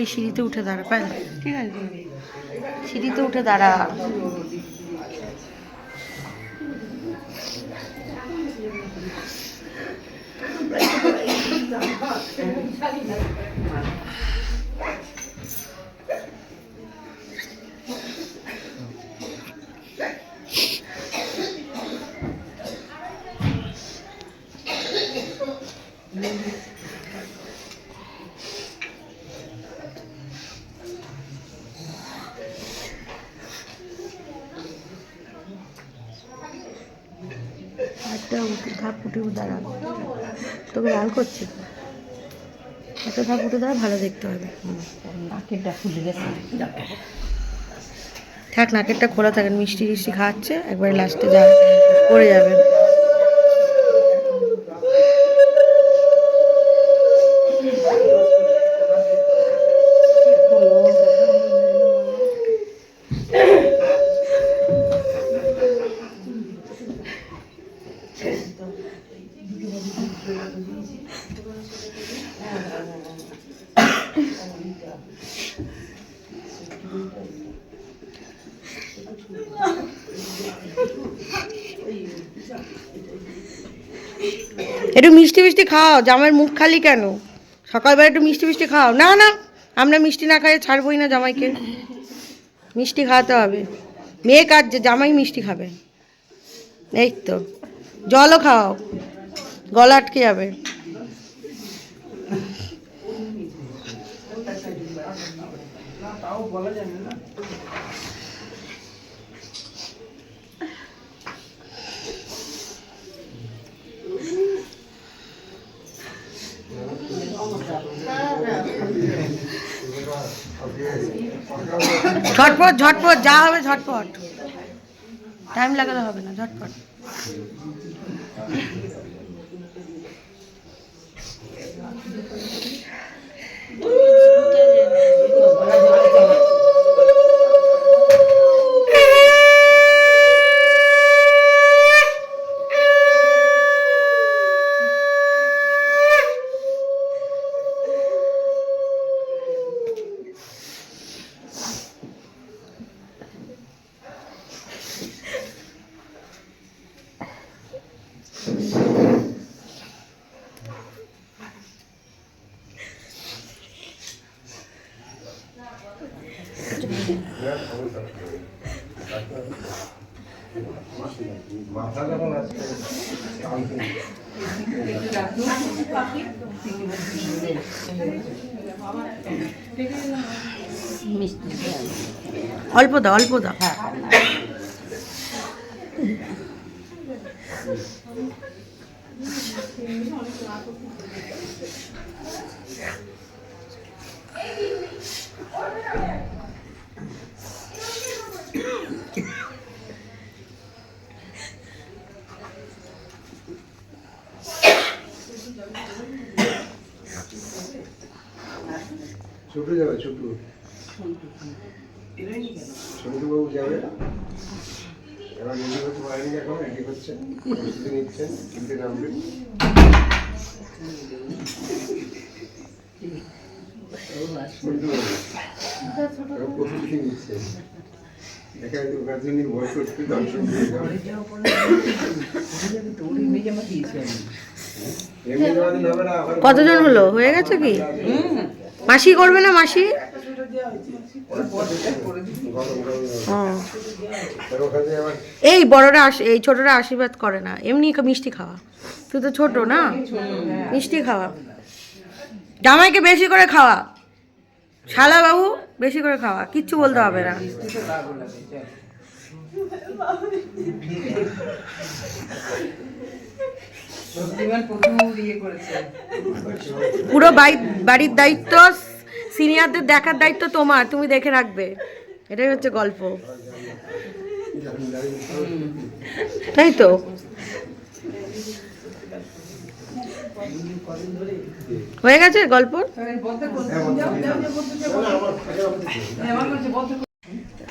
এই সিঁড়িতে উঠে দাঁড়া পায় ঠিক আছে। সিঁড়িতে উঠে দাঁড়া। একটা উঠে ধাপ উঠে দাঁড়া তোকে লাল করছে। এত ধাপ উঠে দাঁড়া ভালো দেখতে হবে। নাকেরটা ফুলে গেছে। থাক নাকেরটা খোলা থাকেন মিষ্টি টিষ্টি খাচ্ছে একবারে লাস্টে যা পড়ে যাবে। মিষ্টি খাও, জামাইয়ের মুখ খালি কেন? সকালবেলা একটু মিষ্টি মিষ্টি খাও। না না, আমরা মিষ্টি না খাইয়ে ছাড়বই না জামাইকে। মিষ্টি খাওয়াতে হবে। মেয়ে কাজ যে, জামাই মিষ্টি খাবে। এই তো। জলও খাও। গলা আটকে যাবে। ঝটপট ঝটপট যা হবে ঝটপট। টাইম লাগালে হবে না ঝটপট মাথা যখন আছে মিষ্টি দিয়ে আনো। অল্প দাও অল্প দাও। হ্যাঁ ছোটু যাবে ছোটু সন্তু বাবু যাবে এবার রেডি হতে পারেনি এখন রেডি হচ্ছেন প্রস্তুতি নিচ্ছেন কিনতে নামবেন সন্তু বাবু এবার প্রস্তুতি নিচ্ছে এখানে তো বয়স হচ্ছে দর্শন দিয়ে যাবে এমনি যাওয়া দিন হবে না আবার কতজন হলো? হয়ে গেছে কি? মাসি করবে না মাসি? আবার এই বড়রা আশ- এই ছোটরা আশীর্বাদ করে না। এমনি মিষ্টি খাওয়া। তুই তো ছোট না? মিষ্টি খাওয়া। জামাইকে বেশি করে খাওয়া। শালা বাবু বেশি করে খাওয়া। কিচ্ছু বলতে হবে না। পুরো বাড়ি- বাড়ির দায়িত্ব সিনিয়রদের দেখার দায়িত্ব তোমার, তুমি দেখে রাখবে। এটাই হচ্ছে গল্প। তাই তো? হয়ে গেছে গল্প?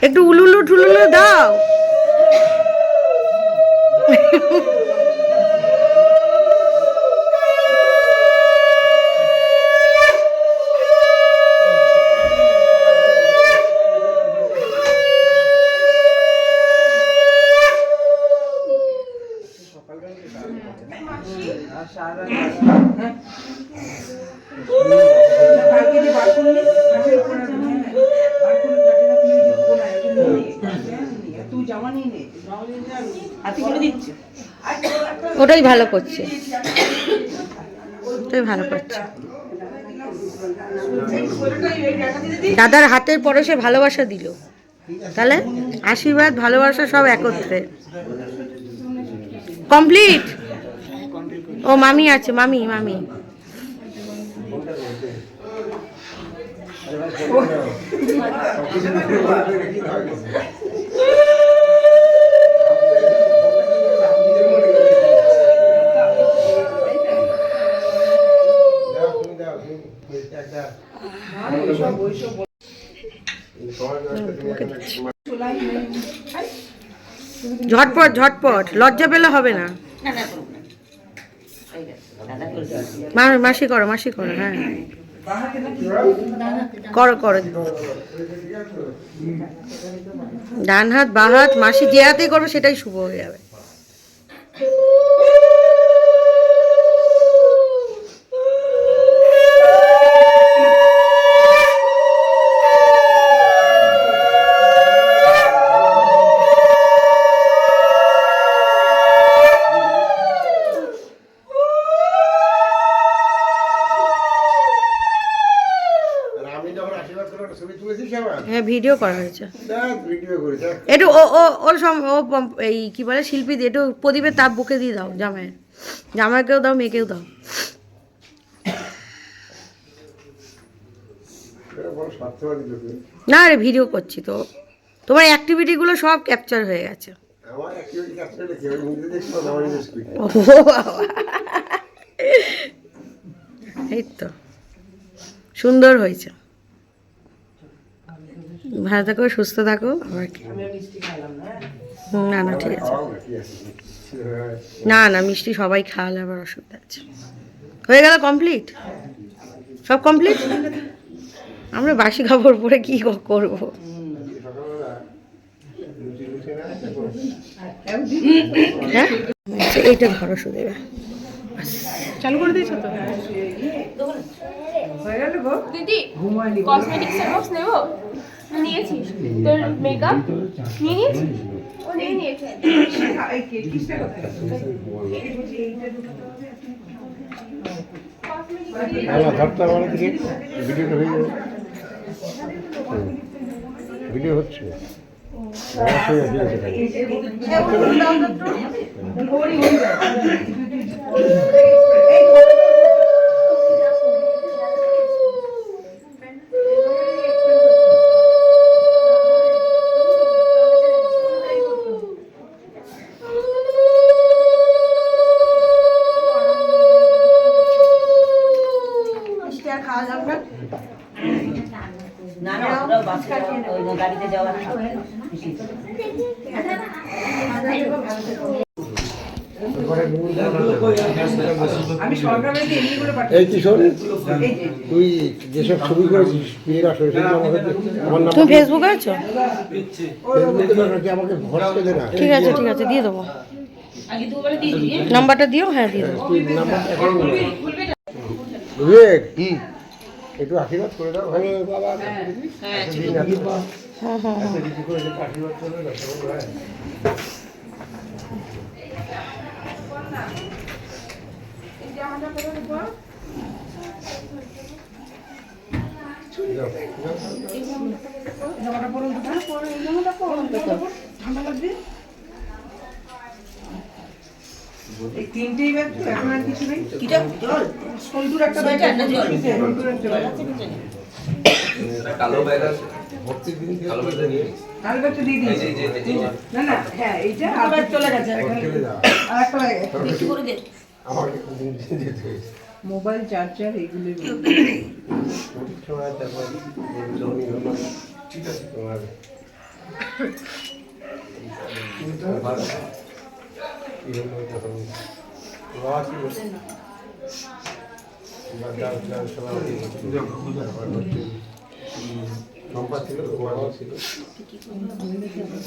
একটু উলুলু ঠুলুলু দাও। ওটাই ভালো করছে ওটাই ভালো করছে দাদার হাতের পরশে ভালোবাসা দিল। তাহলে আশীর্বাদ, ভালোবাসা সব একত্রে। কমপ্লিট? ও, মামি আছে, মামি মামি। ঝটপট ঝটপট। লজ্জা পেলে হবে না। মাসি করো মাসি করো হ্যাঁ। করো করো। ডান হাত, বা হাত, মাসি যে হাতেই করবে, সেটাই শুভ হয়ে যাবে আর আমি যখন আশীর্বাদ করে একটা ছবি তুলেছিস আমার হ্যাঁ ভিডিও করা হয়েছে। একটু ও ও ওর ও এই কি বলে শিল্পী দিয়ে একটু প্রদীপের তাপ বুকে দিয়ে দাও জামাইয়ের জামাইকেও দাও মেয়েকেও দাও। না রে ভিডিও করছি তো। তোমার অ্যাক্টিভিটিগুলো সব ক্যাপচার হয়ে গেছে। এই তো। সুন্দর হয়েছে। ভালো থাকো সুস্থ থাকো। আবার কি? না? না ঠিক আছে। না না মিষ্টি সবাই খাওয়ালে আবার অসুবিধা আছে। হয়ে গেল কমপ্লিট সব কমপ্লিট আমরা বাসি খাবার পরে কি করব? হ্যাঁ? এইটা ধরো শুধু চালু করে দিয়েছ তো? হয়ে গেল গো। দিদি কসমেটিক্সের বক্স নেব? নিয়েছিস? তোর মেকআপ নিয়ে নিয়েছিস? ও নিয়ে নিয়েছে। এই কেক কিসটা কোথায় আমার ধরতে আমার দিকে। ভিডিওটা হয়ে যাবে। ভিডিও হচ্ছে। অবশ্যই এই তুই যেসব ছবি করেছিস বিয়ের আসরে সেগুলো আমাকে আমার নাম তুমি ফেসবুকে আছো? ফেসবুকে আমাকে না ঠিক আছে ঠিক আছে দিয়ে দেবো। আগে দুবেলা দিয়ে দিবি। নাম্বারটা দিও হ্যাঁ দিয়ে দেবো। বিবেক একটু আশীর্বাদ করে দাও। ভালো বাবা। হ্যাঁ। হ্যাঁ হ্যাঁ। এত করে একটু আশীর্বাদ করবে তিনটেই ব্যাগ তো এখন আর কিছু নেই। কিটা? সন্তুর একটা ব্যাগ না জল? সন্তুর একটা ব্যাগ কালো ব্যাগ আছে। ভর্তির দিন কালো ব্যাগটা নিয়ে আর ব্যাগটা দিয়ে না না হ্যাঁ এইটা আর চলে গেছে। আর একটা ব্যাগ। করে দে। আমাকে দিন মোবাইল চার্জার হলো ঠিক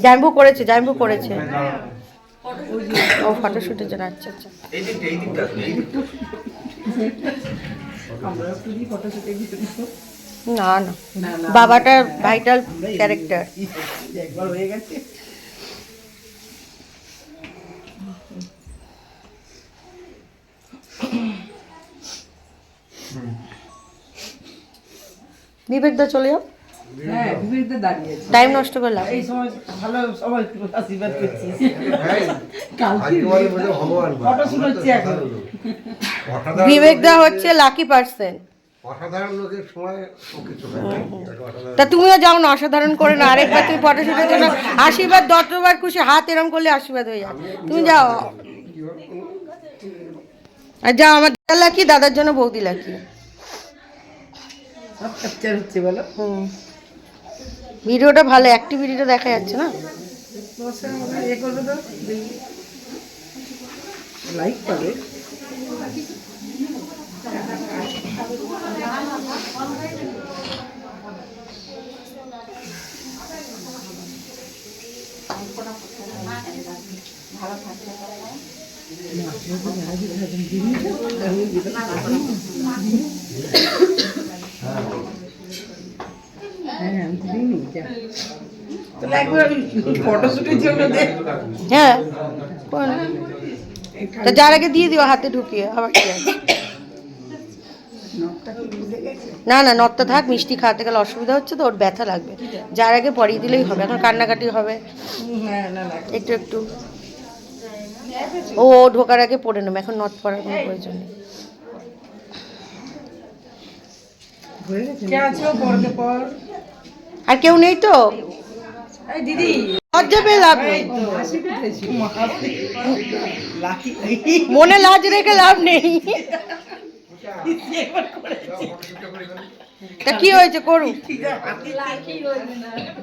জাইম্বু করেছে জাইম্বু করেছে। ও ফটোশুটের জন্য আচ্ছা আচ্ছা। না না। বাবাটা ভাইটাল ক্যারেক্টার একবার হয়ে গেছে। বিবেক দা চলে যাও। টাইম নষ্ট করলাম। এই সময় ভালো সবাই একটু আশীর্বাদ করছিস হ্যাঁ, ফটোশুট হচ্ছে এখন। অসাধারণ বিবেক দা হচ্ছে লাকি পার্সন হয় তা তুমিও যাও না অসাধারণ করে না। আরেকবার তুমি ফটোশুটের জন্য আশীর্বাদ দত্তবার খুশি হাত এরম করলে আশীর্বাদ হয়ে যায়। তুমি যাও। আর যাও আমার দাদা লাকি দাদার জন্য বৌদি লাকি সব ক্যাপচার হচ্ছে বলো। হুম। ভিডিওটা ভালো অ্যাক্টিভিটিটা দেখা যাচ্ছে না? লাইক পাবে। হ্যাঁ আমি দিইনি যা তাহলে একবার ফটোশুটের জন্য দে হ্যাঁ? তা যার আগে দিয়ে দিও হাতে ঢুকিয়ে আবার কি না না নটটা থাক মিষ্টি খাওয়াতে গেলে অসুবিধা হচ্ছে তো ওর ব্যথা লাগবে। যার আগে পরিয়ে দিলেই হবে এখন কান্নাকাটি হবে। না না একটু একটু। ও ও ঢোকার আগে পরে নেবে এখন নট পরার কোনো প্রয়োজন নেই। হয়ে কে আছো পর? আর কেউ নেই তো? দিদি। লজ্জা পেয়ে লাভ নেই। মনে লাজ রেখে লাভ নেই। তা কি হয়েছে করুক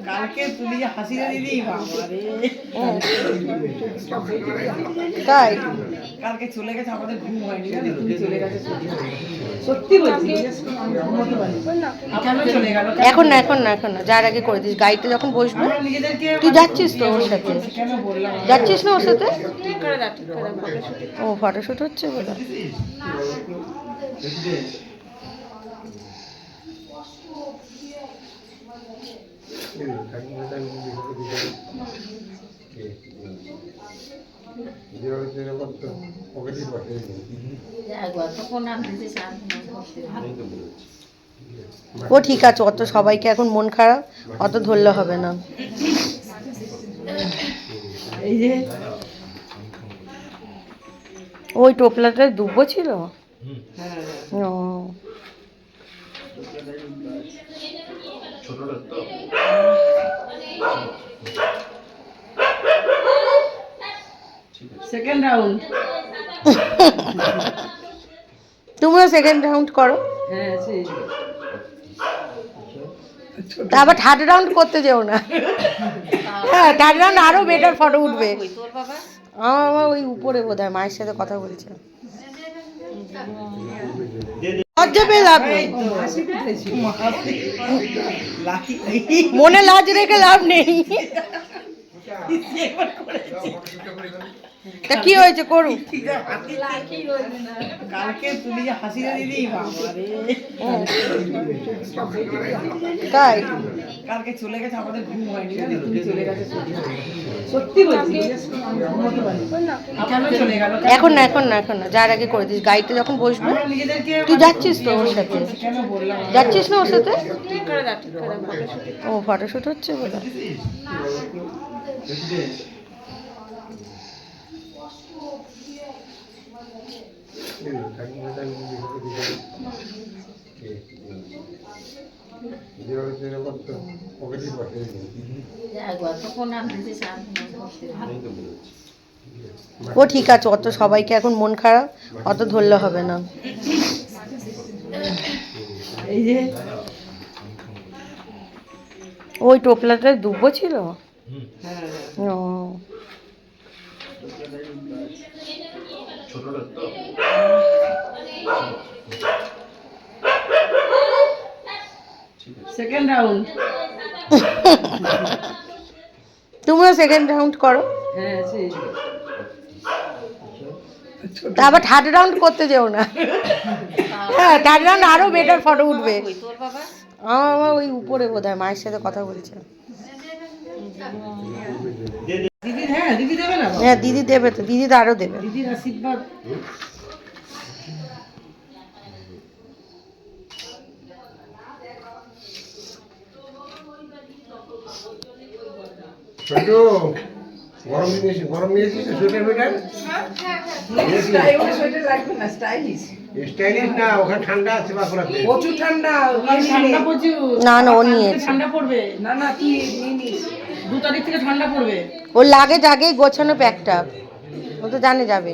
কালকে যে হাসি দিদি তাই? কালকে চলে গেছে আমাদের ঘুম হয়নি জানো তুমি চলে গেছে সত্যি বলছি ঘুমোতে পারিনি। কেন চলে গেল? এখন না এখন না এখন না যার আগে করে দিস গাড়িতে যখন বসবো তুই যাচ্ছিস তো ওর সাথে? যাচ্ছিস না ওর সাথে? ও ফটোশুট হচ্ছে বোধ এই ঠাকুরটা আমি দেখতে দিতে- কে? যেভাবে যেরকম তো পকেটের পাশে ও ঠিক আছে অত সবাইকে এখন মন খারাপ অত ধরলে হবে না। এই যে ওই টোপলাটায় দুব্বো ছিল? হ্যাঁ ও সেকেন্ড রাউন্ড তুমিও সেকেন্ড রাউন্ড করো। হ্যাঁ আবার থার্ড রাউন্ড করতে যেও না। হ্যাঁ থার্ড রাউন্ড আরও বেটার ফটো উঠবে। আমার ওই উপরে বোধ হয় মায়ের সাথে কথা বলছে। লজ্জা পেয়ে লাভ নেই তো হাসি পেতেছি লাকি মনে লাজ রেখে লাভ নেই একবার করেছি তা কি হয়েছে করুক কালকে তুলি যে হাসি দিদি তাই? কালকে চলে গেছে আমাদের ঘুম হয়নি তুমি চলে গেছে সত্যি চলে গেল? এখন না এখন না এখন না যার আগে করে দিস। গাড়িতে যখন বসবে তুই যাচ্ছিস তো ওর সাথে? যাচ্ছিস না ওর সাথে? ও ফটোশুট হচ্ছে বোধ এই ঠাকুরটা আমি দেখতে দিতে- কে? যেভাবে যেরকম তো পকেটের পাশে ও ঠিক আছে, অত সবাইকে এখন মন খারাপ, অত ধরলে হবে না। এই যে ওই টোপলাটায় দুব্বো ছিল? সেকেন্ড রাউন্ড তুমিও সেকেন্ড রাউন্ড করো। হ্যাঁ আবার থার্ড রাউন্ড করতে যেও না। হ্যাঁ থার্ড রাউন্ড আরও বেটার ফটো উঠবে। ওই তোর বাবা আমার আমার ওই উপরে বোধ হয় মায়ের সাথে কথা বলছে। দিদি হ্যাঁ দিদি দেবে না হ্যাঁ দিদি দেবে তো দিদি তো আরও দেবে। দিদির আশীর্বাদ। ছোট গরম নিয়েছি গরম নিয়েছিস সোয়েটার ফোয়েটার? না স্টাইলিশ। স্টাইলিশ না ওখানে ঠান্ডা আছে বাঁকুড়াতে প্রচুর ঠান্ডা ঠান্ডা প্রচুর না না ও নিয়েছে ঠান্ডা পড়বে। না না তুই দু তারিখ থেকে ঠান্ডা পড়বে। ওর লাগেজ আগেই গোছানো প্যাকটা। ও তো জানে যাবে।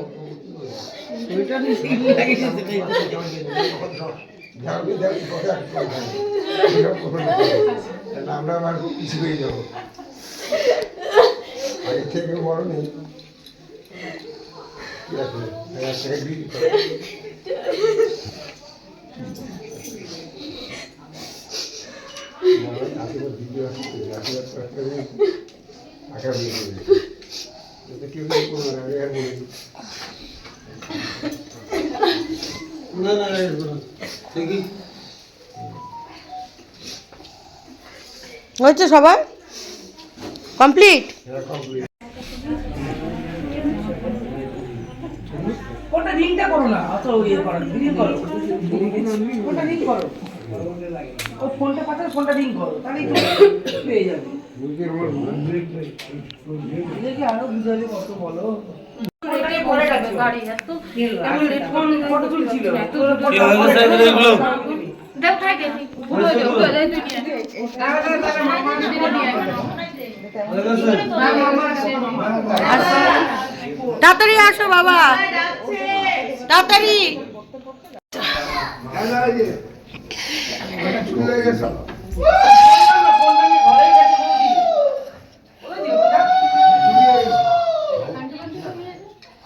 আমরা আবার কিছু হয়ে যাব। আগে থেকে বড় নেই না, না, হয়েছে সবার কমপ্লিট কোনটা রিংটা করো না? অত ইয়ে করো রিং করো। কোনটা রিং করো? ও ফোনটা পাঠাও ফোনটা রিং করো তাহলেই তো পেয়ে যাবে। বুঝতে আরও বুঝালে কত বলো। ফটো তুলছিল। তাড়াতাড়ি আসো বাবা। তাড়াতাড়ি।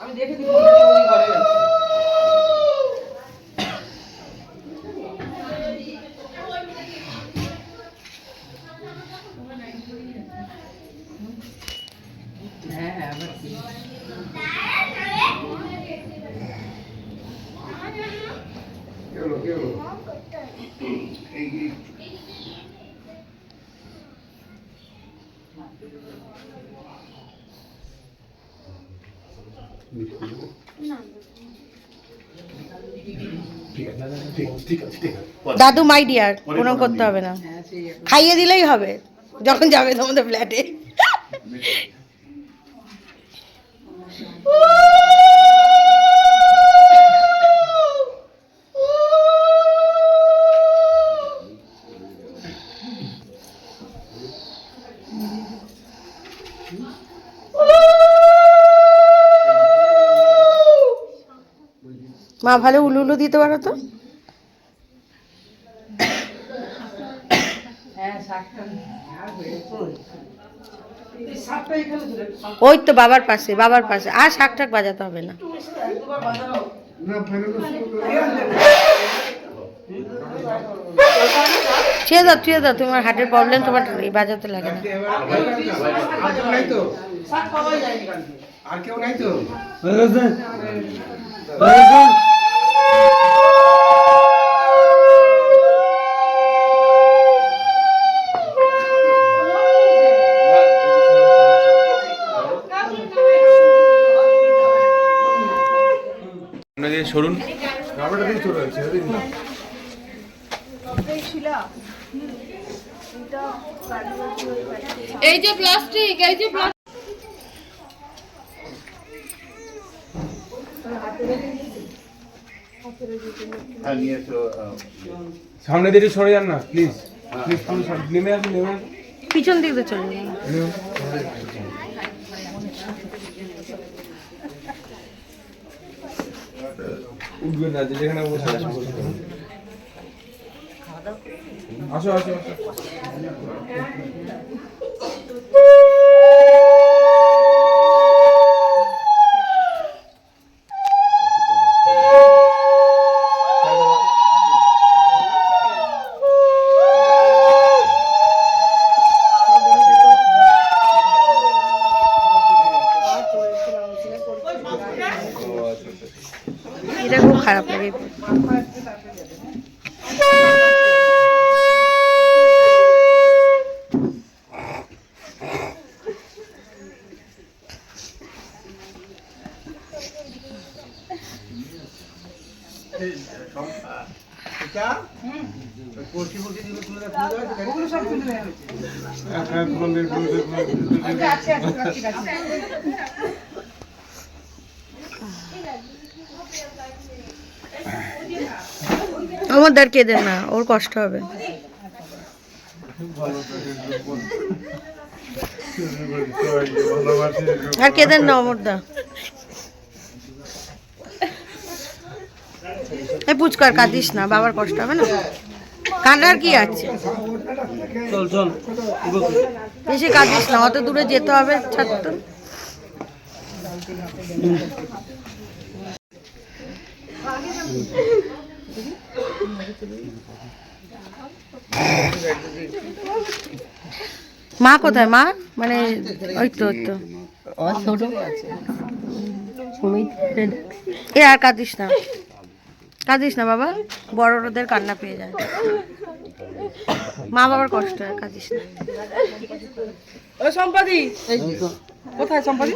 আমি দেখে দিই ফোনটা নিয়ে ঘরে গেছে। হ্যাঁ হ্যাঁ আবার কি? কি হলো কি হলো ঠিক আছে ঠিক আছে ঠিক আছে। দাদু মাই ডিয়ার কোনো করতে হবে না। হ্যাঁ। খাইয়ে দিলেই হবে যখন যাবে তোমাদের ফ্ল্যাটে মা ভালো উলু উলু দিতে পারো তো হ্যাঁ শাকটা আর হয়েছে। এই শাকটা এখানে ছিল, শাক- ওই তো বাবার পাশে বাবার পাশে। আর শাক টাক বাজাতে হবে না। ছুঁয়ে দাও ছুঁয়ে দাও তোমার হার্টের প্রবলেম তোমার এই বাজাতে লাগে না। আর কেউ নাই তো? সরুন। এই যে প্লাস্টিক এই যে সামনে দিকে সরে যান না প্লিজ প্লিজ নেমে আসুন নেমে পিছন দিক চলে যাবে উঠবেন না যে যেখানে আসো আসো আসো। আমার কেঁদে না? ওর কষ্ট হবে। আর কেঁদেন না অমর এই পুচকার কাঁদিস না বাবার কষ্ট হবে না? কান্নার কি আছে? চল চল বেশি কাঁদিস না অত দূরে যেতে হবে ছাত্র মা কোথায়? মা? মানে ওই তো ওই তো। ছোট। এ আর কাঁদিস না। কাঁদিস না বাবা বড়দের কান্না পেয়ে যায়। মা বাবার কষ্ট হয় কাঁদিস না। সম্পাদি কোথায় সম্পাদি?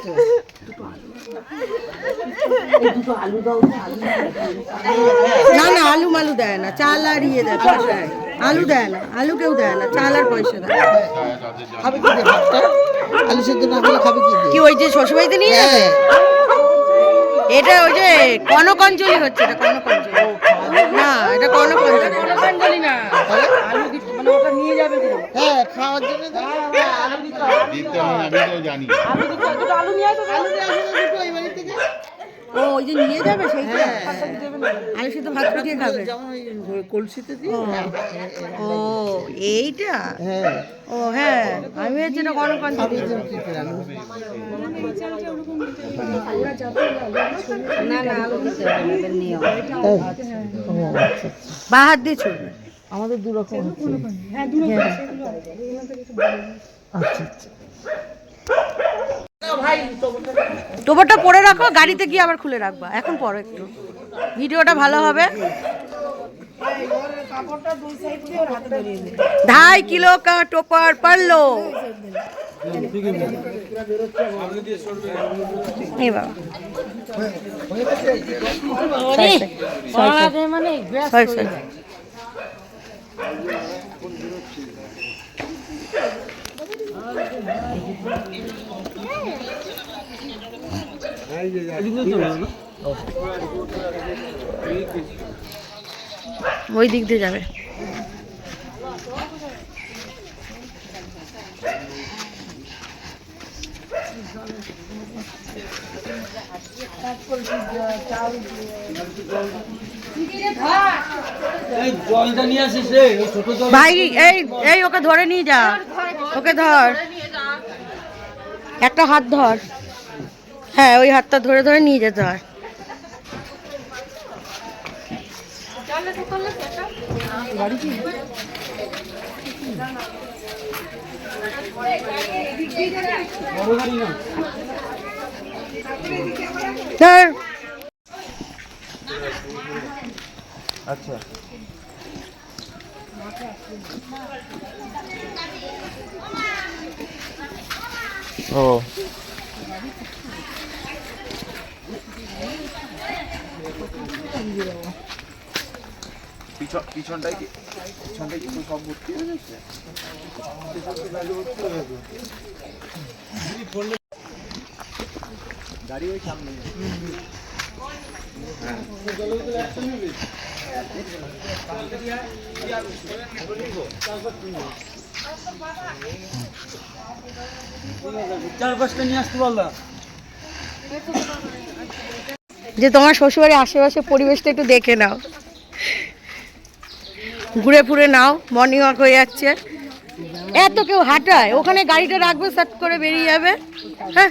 না না আলু মালু দেয় না চাল আর ইয়ে দেয় পয়সা। আলু দেয় না আলু কেউ দেয় না চাল আর পয়সা দেয় কি আলু সেদ্ধ না খাবে কি কি ওই যে শ্বশুরবাড়িতে নিয়ে যাবে? এটা ওই যে কনকঞ্জলি হচ্ছে এটা কনকঞ্জলি। না এটা কনকঞ্জলি। কনকঞ্জলি না। আলু দিতে মানে ওটা নিয়ে যাবে তো হ্যাঁ খাওয়ার জন্য আলু দিতে আমি তো জানি। আলু দিতে দুটো আলু নিয়ে আসো আলু দিয়ে আসো দুটো এই বাড়ি থেকে? ও ওই যে নিয়ে যাবে সেইটা আলু সিদ্ধ ভাত দিয়ে খাবে। যেমন ওই কলসিতে দিয়ে হ্যাঁ, ও এইটা? হ্যাঁ। ও হ্যাঁ আমি এটা আলু? না না আলু দিতে হবে না, বা হাত দিয়ে ছুটবে আমাদের দু রকম আচ্ছা আচ্ছা। টোবরটা পরে রাখো গাড়িতে গিয়ে আবার খুলে রাখবা এখন পরো একটু ভিডিওটা ভালো হবে ढाई किलो का टोपर पड़ लो এই বাবা Sorry, sorry. ওই দিক দিয়ে যাবে। ভাই এই এই ওকে ধরে নিয়ে যা। ওকে ধর। একটা হাত ধর। হ্যাঁ ওই হাতটা ধরে ধরে নিয়ে যেতে হয়। আচ্ছা। ও। পিছন পিছনটাই পিছনটাই কি সব ভর্তি হয়ে গেছে? গাড়ি ওই সামনে পাঁচটা নিয়ে আসতে পারলাম যে তোমার শ্বশুরবাড়ির আশেপাশে পরিবেশটা একটু দেখে নাও। ঘুরে ফুরে নাও মর্নিং ওয়াক হয়ে যাচ্ছে। এত কেউ হাঁটায়, ওখানে গাড়িটা রাখবে সাট করে বেরিয়ে যাবে। হ্যাঁ।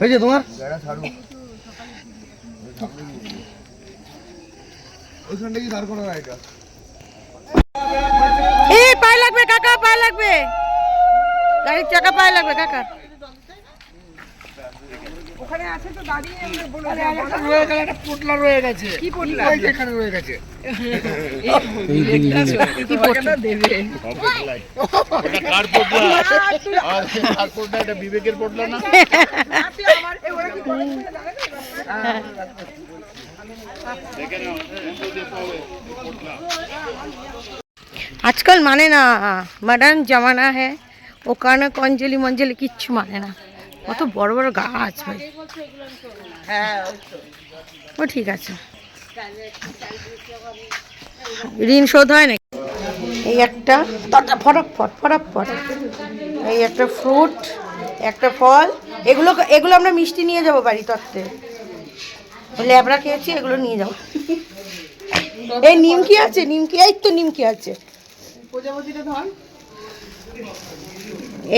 হয়েছে তোমার ওইখানটা কি দাঁড় করা এটা এই পায়ে লাগবে কাকা পায়ে লাগবে গাড়ির চাকা পায়ে লাগবে কাকা। ওখানে আছে তো দাঁড়িয়ে রয়ে গেল একটা পোটলা রয়ে গেছে। কি পোটলা ওই যে রয়ে গেছে। দেবে? ওটা কার পোটলা আর কার পোটলা এটা বিবেকের পোটলা না? আমার ওরা কি করে দেখে নাও মানে মডার্ন হ্যাঁ ওখানে কঞ্জলি মঞ্জলি কিচ্ছু মানে না। কত বড় বড় গাছ ভাই। ও ঠিক আছে। ঋণ শোধ হয় নাকি? এই একটা তটা ফটক ফট ফটক ফট এই একটা ফ্রুট একটা ফল এগুলো এগুলো আমরা মিষ্টি নিয়ে যাব বাড়ি তত্ত্বে। ল্যাবড়া খেয়েছি এগুলো নিয়ে যাব। এই নিমকি আছে নিমকি এই তো নিমকি আছে।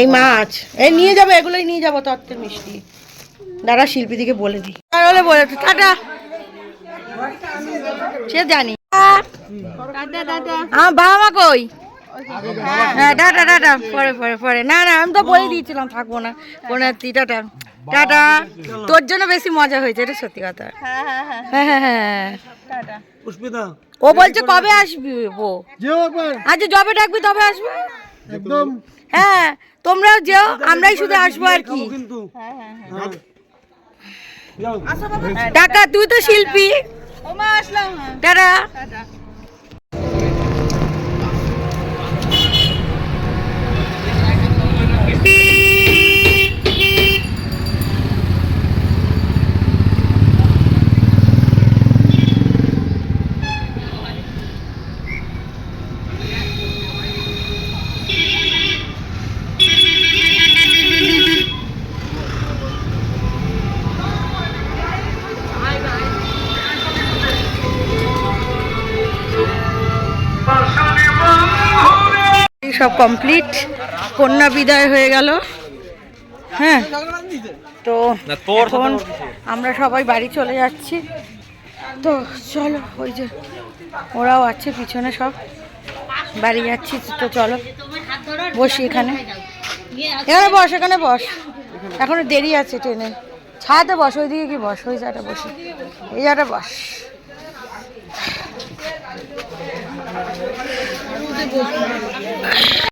এই মাছ। এই নিয়ে যাব এগুলোই নিয়ে যাব তত্ত্বের মিষ্টি। দাদা শিল্পীদিকে বলে দিই। তাহলে বলে টাটা। সে জানি। আমার বাবা মা কই? হ্যাঁ। Tata tata. পরে পরে পরে। না না আমি তো বলে দিয়েছিলাম থাকব না। কোনো তুই টাটা। টাটা। তোর জন্য বেশি মজা হয়েছে এটা সত্যি কথা। হ্যাঁ হ্যাঁ হ্যাঁ। ও বলছে কবে আসবি ও? আচ্ছা যবে ডাকবি তবে আসবে? একদম। হ্যাঁ। তোমরাও যেও আমরাই শুধু আসব আর কি। কিন্তু। টাকা তুই তো শিল্পী। টাটা। কমপ্লিট কন্যা বিদায় হয়ে গেল। হ্যাঁ। তো এখন আমরা সবাই বাড়ি চলে যাচ্ছি। তো চলো ওই যে ওরাও আছে পিছনে সব। বাড়ি যাচ্ছি তো চলো। বসি এখানে। এখানে বস এখানে বস। এখনও দেরি আছে ট্রেনে। ছাদে বস ওইদিকে কি বস ওই জায়গাটা বসে। এই জায়গাটা বস।